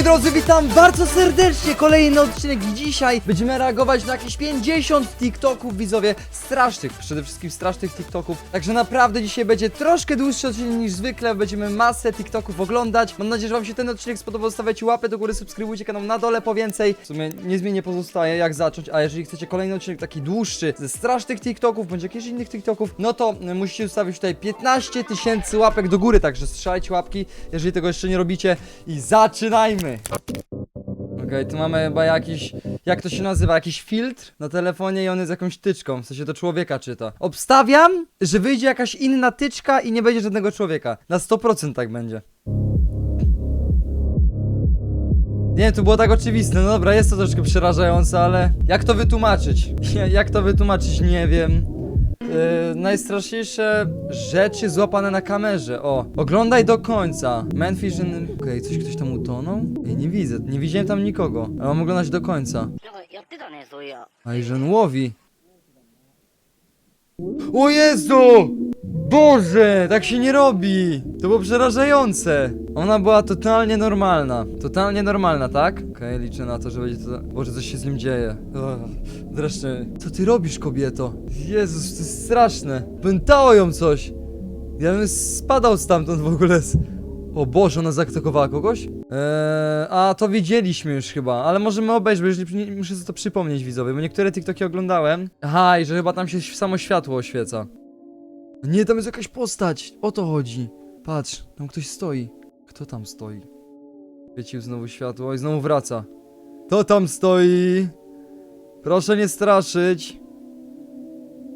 Moi drodzy, witam bardzo serdecznie, kolejny odcinek dzisiaj. Będziemy reagować na jakieś 50 TikToków, widzowie, strasznych, przede wszystkim strasznych TikToków, także naprawdę dzisiaj będzie troszkę dłuższy odcinek niż zwykle, będziemy masę TikToków oglądać, mam nadzieję, że wam się ten odcinek spodobał, stawiajcie łapę do góry, subskrybujcie kanał na dole po więcej, w sumie niezmiennie pozostaje jak zacząć, a jeżeli chcecie kolejny odcinek taki dłuższy, ze strasznych TikToków, bądź jakichś innych TikToków, no to musicie ustawić tutaj 15 tysięcy łapek do góry, także strzelajcie łapki, jeżeli tego jeszcze nie robicie. I zaczynajmy! Okej, tu mamy chyba jakiś, jak to się nazywa, jakiś filtr na telefonie i on jest jakąś tyczką, w sensie to człowieka czyta. Obstawiam, że wyjdzie jakaś inna tyczka i nie będzie żadnego człowieka. Na 100% tak będzie. Nie, to było tak oczywiste, no dobra, jest to troszkę przerażające, ale jak to wytłumaczyć? Ja- Jak to wytłumaczyć, nie wiem. Yy, najstraszniejsze rzeczy złapane na kamerze. O, oglądaj do końca. Manfish in... Okej, coś ktoś tam utonął? Ej, nie widzę, nie widziałem tam nikogo. Ale mam oglądać do końca. なんかやってたねそういや A i że on łowi. O Jezu! Boże, tak się nie robi! To było przerażające. Ona była totalnie normalna. Totalnie normalna, tak? Okej, liczę na to, że będzie to... Boże, coś się z nim dzieje. Wreszcie. Co ty robisz, kobieto? Jezus, to jest straszne. Pętało ją coś. Ja bym spadał stamtąd w ogóle. O Boże, ona zaatakowała kogoś? Eee, a to widzieliśmy już chyba, ale możemy obejrzeć, bo jeżeli nie, muszę sobie to przypomnieć widzowie, bo niektóre TikToki oglądałem. Aha, i że chyba tam się samo światło oświeca. Nie, tam jest jakaś postać, o to chodzi. Patrz, tam ktoś stoi. Kto tam stoi? Świecił znowu światło i znowu wraca. Kto tam stoi? Proszę nie straszyć.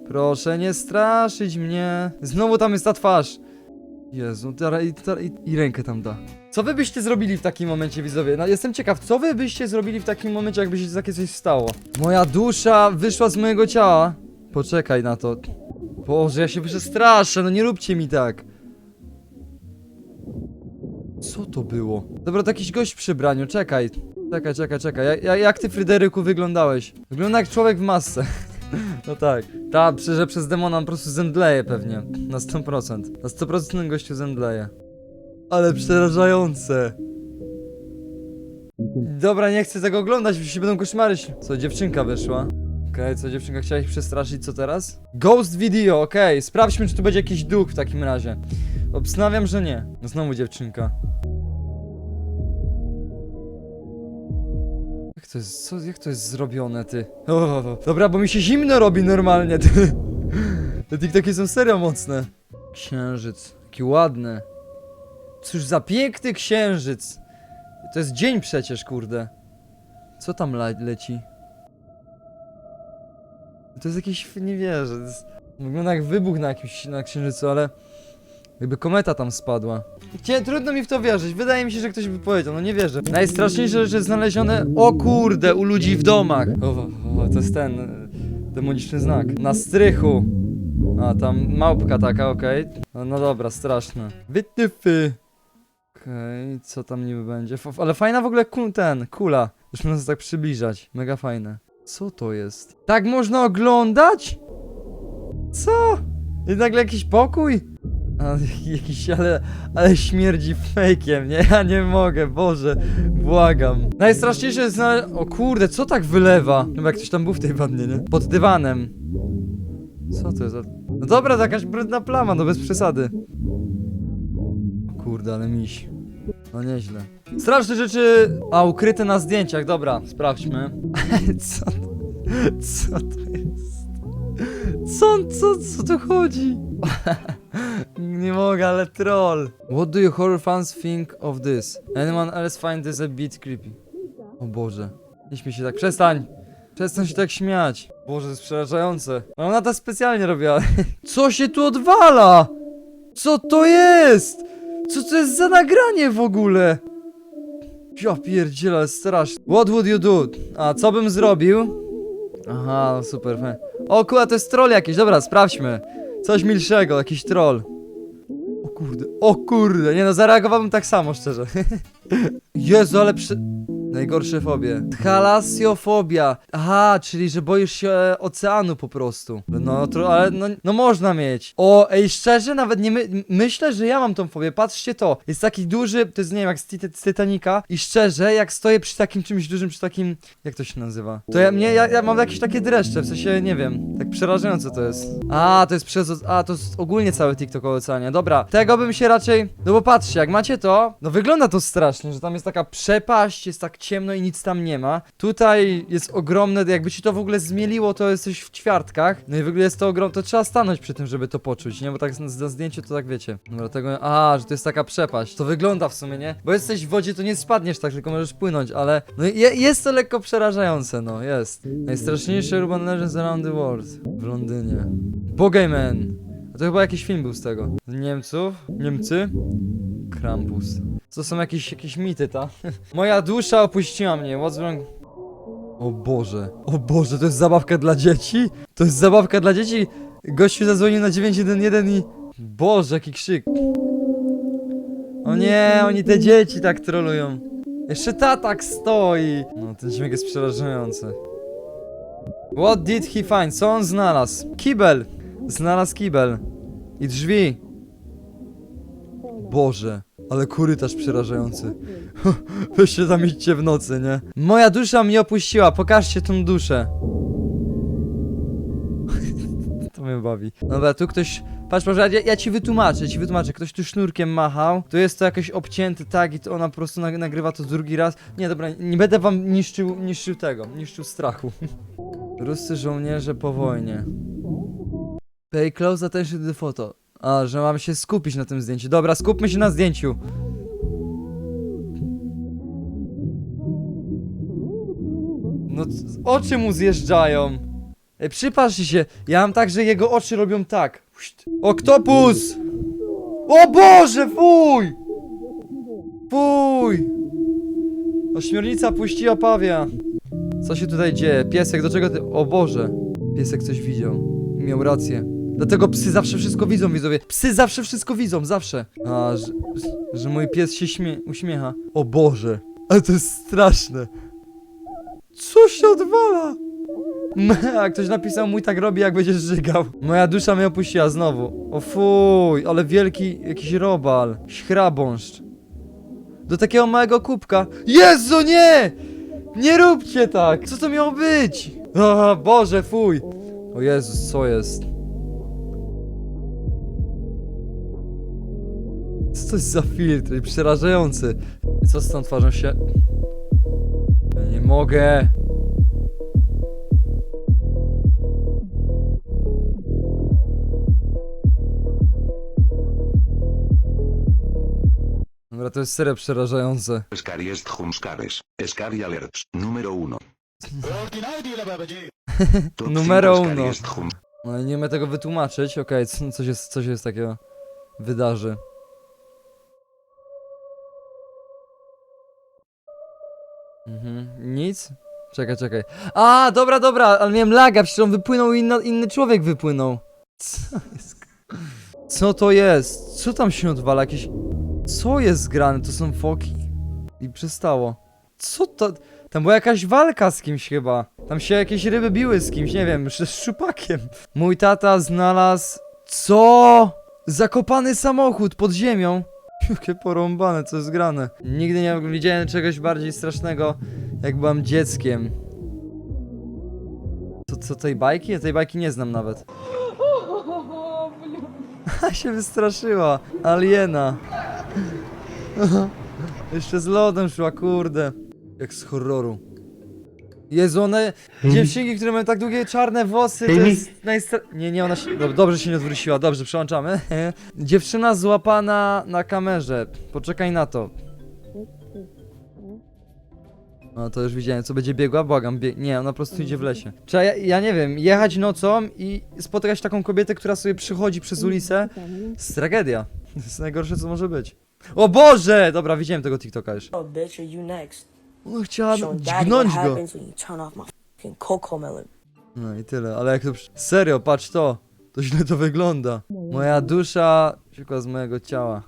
Proszę nie straszyć mnie. Znowu tam jest ta twarz. Jezu, i, tera- i, i rękę tam da. Co wy byście zrobili w takim momencie, widzowie? No, jestem ciekaw, co wy byście zrobili w takim momencie, jakby się takie coś stało? Moja dusza wyszła z mojego ciała. Poczekaj na to. Boże, ja się przestraszę, no nie róbcie mi tak. Co to było? Dobra, to jakiś gość w przybraniu, czekaj. Czekaj, czekaj, czekaj. Ja, ja, jak ty, Fryderyku, wyglądałeś? Wygląda jak człowiek w masce. No tak. Ta, że przez demona on po prostu zemdleje pewnie. Na 100%. Na 100% ten gościu zemdleje. Ale przerażające. Dobra, nie chcę tego oglądać, już się będą koszmary. Co, dziewczynka wyszła? Co dziewczynka chciała przestraszyć, co teraz? Ghost video, okej, sprawdźmy czy tu będzie jakiś duch w takim razie. Obstawiam, że nie. Znowu dziewczynka. Jak to jest, co, jak to jest zrobione, ty? O, dobra, bo mi się zimno robi normalnie, ty. Te TikToki są serio mocne. Księżyc, jaki ładny. Cóż za piękny księżyc. To jest dzień przecież, kurde. Co tam le leci? To jest jakiś, nie wierzę, to jest... Wygląda jak wybuch na jakimś, na księżycu, ale... Jakby kometa tam spadła. Cie, trudno mi w to wierzyć. Wydaje mi się, że ktoś by powiedział, no nie wierzę. Najstraszniejsze rzeczy znalezione, o kurde, u ludzi w domach. O, o, to jest ten e, demoniczny znak. Na strychu. A, tam małpka taka, okej. No, no dobra, straszne. Wytyfy. Okej, co tam niby będzie? F ale fajna w ogóle ten, kula. Już można tak przybliżać. Mega fajne. Co to jest? Tak można oglądać? Co? I nagle jakiś pokój? A, jakiś, ale, ale śmierdzi fejkiem, nie? Ja nie mogę, Boże, błagam. Najstraszniejsze jest na... O kurde, co tak wylewa? Chyba jak ktoś tam był w tej wannie, nie? Pod dywanem. Co to jest. No dobra, to jakaś brudna plama, no bez przesady. Kurde, ale miś. No nieźle. Straszne rzeczy... A, ukryte na zdjęciach, dobra, sprawdźmy. co to... Co to jest? Co, co, co tu chodzi? Nie mogę, ale troll. What do you horror fans think of this? Anyone else find this a bit creepy? O Boże. Nie śmiej się tak, przestań! Przestań się tak śmiać. Boże, to jest przerażające. No ona to specjalnie robiła. Co się tu odwala? Co to jest? Co to jest za nagranie w ogóle? Ja pierdzielę, strasznie. What would you do? A, co bym zrobił? Aha, no super. fe- O kurwa, to jest troll jakiś, dobra, sprawdźmy. Coś milszego, jakiś troll. O kurde, o kurde, nie no, zareagowałbym tak samo, szczerze. Jezu, ale przy... Najgorsze fobie. Thalassiofobia. Aha, czyli że boisz się e, oceanu po prostu. No, tro, ale no, no można mieć. O, ej, szczerze, nawet nie my, myślę, że ja mam tą fobię. Patrzcie to. Jest taki duży, to jest nie wiem, jak z, z Titanica. I szczerze, jak stoję przy takim czymś dużym, przy takim, jak to się nazywa? To ja, mnie, ja, ja mam jakieś takie dreszcze, w sensie, nie wiem, tak przerażające to jest. A, to jest przez, a, to jest ogólnie cały TikTok o oceanie. Dobra, tego bym się raczej, no bo patrzcie, jak macie to, no wygląda to strasznie, że tam jest taka przepaść, jest tak ciemno i nic tam nie ma. Tutaj jest ogromne, jakby ci to w ogóle zmieliło, to jesteś w ćwiartkach. No i w ogóle jest to ogromne, to trzeba stanąć przy tym, żeby to poczuć, nie? Bo tak na, na zdjęciu to tak wiecie. Dobra, tego, a, że to jest taka przepaść. To wygląda w sumie, nie? Bo jesteś w wodzie, to nie spadniesz tak, tylko możesz płynąć, ale no je, jest to lekko przerażające, no, jest. Najstraszniejszy urban legends around the world w Londynie. Bogeyman. A to chyba jakiś film był z tego. Z Niemców? Niemcy? Krampus. To są jakieś, jakieś mity, ta? Moja dusza opuściła mnie, what's wrong? O Boże, o Boże, to jest zabawka dla dzieci? To jest zabawka dla dzieci? Gościu zadzwonił na 911 i... Boże, jaki krzyk. O nie, oni te dzieci tak trolują. Jeszcze ta tak stoi. No, ten dźwięk jest przerażający. What did he find? Co on znalazł? Kibel. Znalazł kibel. I drzwi. Boże, ale korytarz przerażający. Weźcie tam idźcie w nocy, nie? Moja dusza mnie opuściła, pokażcie tą duszę. to mnie bawi. Dobra, tu ktoś... Patrz, patrz, ja, ja ci wytłumaczę, ci wytłumaczę. Ktoś tu sznurkiem machał, to jest to jakoś obcięty tak i to ona po prostu nag- nagrywa to drugi raz. Nie, dobra, nie będę wam niszczył, niszczył tego, niszczył strachu. Ruscy żołnierze po wojnie. Pay close attention to the photo. A, że mam się skupić na tym zdjęciu. Dobra, skupmy się na zdjęciu. No, oczy mu zjeżdżają. Ej, przypatrzcie się, ja mam tak, że jego oczy robią tak. Oktopus! O Boże, fuj! Fuj! Ośmiornica puściła pawia. Co się tutaj dzieje? Piesek, do czego ty... O Boże! Piesek coś widział. Miał rację. Dlatego psy zawsze wszystko widzą, widzowie. Psy zawsze wszystko widzą, zawsze. A, że, że mój pies się śmie uśmiecha. O Boże! Ale to jest straszne. Co się odwala? A ktoś napisał, mój tak robi, jak będziesz żygał. Moja dusza mnie opuściła znowu. O fuj, ale wielki jakiś robal. Śhrabąszcz. Do takiego małego kubka. Jezu, nie! Nie róbcie tak! Co to miało być? O Boże, fuj! O Jezus, co jest? Co to jest za filtr? Przerażający. I co z tą twarzą się... Ja nie mogę. Dobra, to jest serio przerażające. Scary est Humscares. Scary Alerts. Número 1. Top Numero 5 Scary uno. No i nie umiem tego wytłumaczyć. Okej, co, co, się, co się jest takiego wydarzy. Mhm, nic? Czekaj, czekaj. A, dobra, dobra, ale miałem laga, przecież on wypłynął i inno, inny człowiek wypłynął. Co jest? Co to jest? Co tam się odwala? Jakieś... Co jest grane? To są foki? I przestało. Co to? Tam była jakaś walka z kimś chyba. Tam się jakieś ryby biły z kimś, nie wiem, z szczupakiem. Mój tata znalazł... Co? Zakopany samochód pod ziemią. Jakie porąbane, co jest grane. Nigdy nie widziałem czegoś bardziej strasznego, jak byłem dzieckiem. Co, co tej bajki? Ja tej bajki nie znam nawet. A się wystraszyła. Aliena. Jeszcze z lodem szła, kurde. Jak z horroru. Jezu, one... Dziewczynki, które mają tak długie czarne włosy, to jest najstra... Nie, nie, ona się... Dob- Dobrze się nie odwróciła, dobrze, przełączamy. Dziewczyna złapana na kamerze. Poczekaj na to. No to już widziałem, co będzie biegła, błagam, bieg... Nie, ona po prostu idzie w lesie. Trzeba, ja, ja nie wiem, jechać nocą i spotykać taką kobietę, która sobie przychodzi przez ulicę. To jest tragedia. To jest najgorsze, co może być. O Boże! Dobra, widziałem tego TikToka już. Oh, bitch, are you next? Show daddy what dźgnąć go. happens when you turn off my fucking cocoa melon. No i tyle, ale jak to... przy- Serio, patrz to. To źle to wygląda. Moja dusza ciekła z mojego ciała.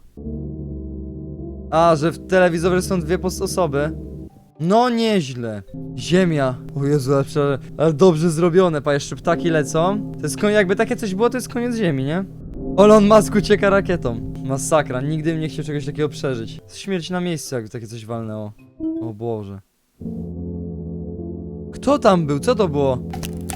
A, że w telewizorze są dwie osoby. No nieźle. Ziemia. O Jezu, ale, prze- ale dobrze zrobione, pa jeszcze ptaki lecą. To jest jakby takie coś było, to jest koniec ziemi, nie? Elon Musk ucieka rakietą. Masakra, nigdy bym nie chciał czegoś takiego przeżyć. Śmierć na miejscu, jakby takie coś walnęło. O Boże. Kto tam był? Co to było?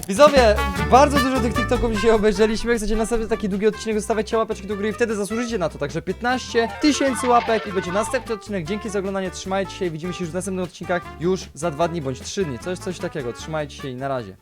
Widzowie, bardzo dużo tych TikToków dzisiaj obejrzeliśmy. Jak chcecie następny taki długi odcinek, zostawiacie łapeczki do góry i wtedy zasłużycie na to. Także 15 tysięcy łapek i będzie następny odcinek. Dzięki za oglądanie, trzymajcie się i widzimy się już w następnych odcinkach już za dwa dni bądź trzy dni. Coś, coś takiego. Trzymajcie się i na razie.